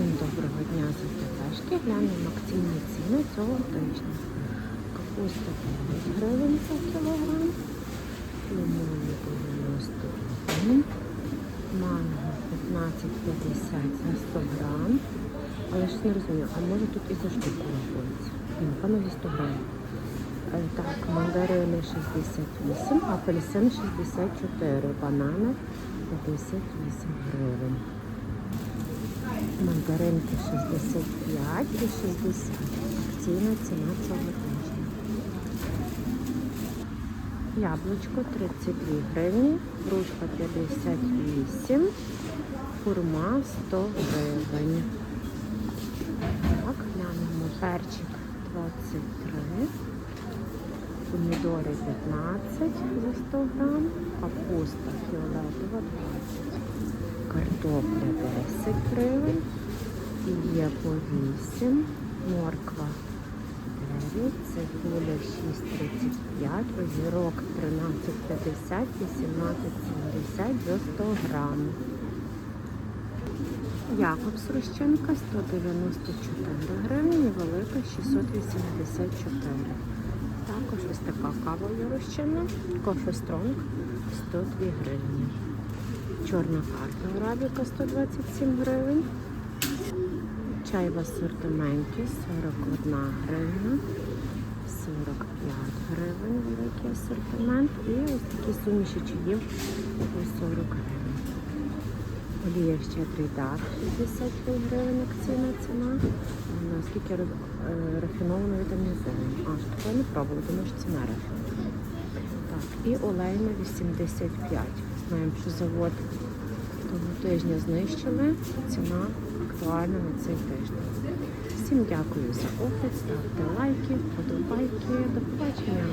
Всім доброго дня з ТПшки. Глянемо акційні ціни цього тижня. Капуста 5 гривень за кілограм, лимони 90 гривень, манго 15,50 за 100 грам. Але ж не розумію, а може тут і за штуку рахується. Напевно, зі 100 грам. Е, Так, мандарини 68, апельсин 64, банани 58 гривень. Мандаринки 65 і 60. Акційна ціна цього тижня. Яблучко 32 гривні, грушка 58, хурма 100 гривень. Так, глянемо перчик 23, помідори 15 за 100 грам, капуста фіолетова 20 картопля 10 гривень, і є по 8, морква. 9, цибуля 6,35, огірок 13,50 і 17,70 за 100 грам. Якобс розчинка 194 гривні, велика 684. Також ось така кава є кофе стронг. 102 гривні. Чорна карта арабіка 127 гривень. Чай в асортименті 41 гривня, 45 гривень великий асортимент. І ось такі суміші чаїв по 40 гривень. Олія щедрий дар 63 гривень акційна ціна. Наскільки е, рафіновано вітамінізовано. А, що таке не пробувала, тому що ціна рафінована. Так, і олейна 85. Знаємо, що завод того тижня знищили. Ціна актуальна на цей тиждень. Всім дякую за огляд, ставте лайки, подобайки. До побачення.